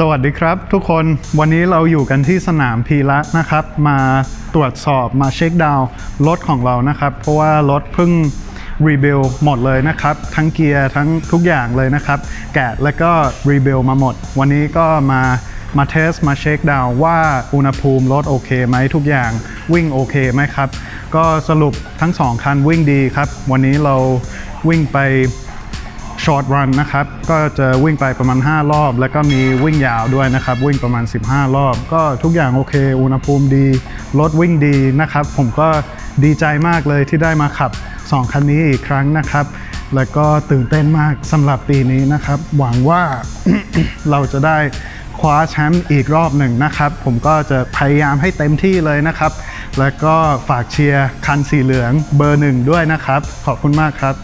สวัสดีครับ ทุกคนวันนี้เราอยู่กันที่สนามพีระนะครับ มาตรวจสอบมาเช็คดาวน์รถของเรานะครับ เพราะว่ารถเพิ่งรีบิลหมดเลยนะครับ ทั้งเกียร์ทั้งทุกอย่างเลยนะครับ แกะแล้วก็รีบิลมาหมด วันนี้ก็มามาเทสมาเช็คดาวว่าอุณหภูมิรถโอเคไหมทุกอย่างวิ่งโอเคไหมครับ ก็สรุปทั้งสองคันวิ่งดีครับ วันนี้เราวิ่งไป ช็อตรันนะครับ ก็จะวิ่งไปประมาณ 5 รอบ แล้วก็มีวิ่งยาวด้วยนะครับ วิ่งประมาณ 15 รอบ ก็ทุกอย่างโอเค อุณหภูมิดี รถวิ่งดีนะครับ ผมก็ดีใจมากเลยที่ได้มาขับ 2 คันนี้อีกครั้งนะครับ แล้วก็ตื่นเต้นมากสำหรับปีนี้นะครับ หวังว่า เราจะได้คว้าแชมป์อีกรอบหนึ่งนะครับ ผมก็จะพยายามให้เต็มที่เลยนะครับ แล้วก็ฝากเชียร์คันสีเหลืองเบอร์หนึ่งด้วยนะครับ ขอบคุณมากครับ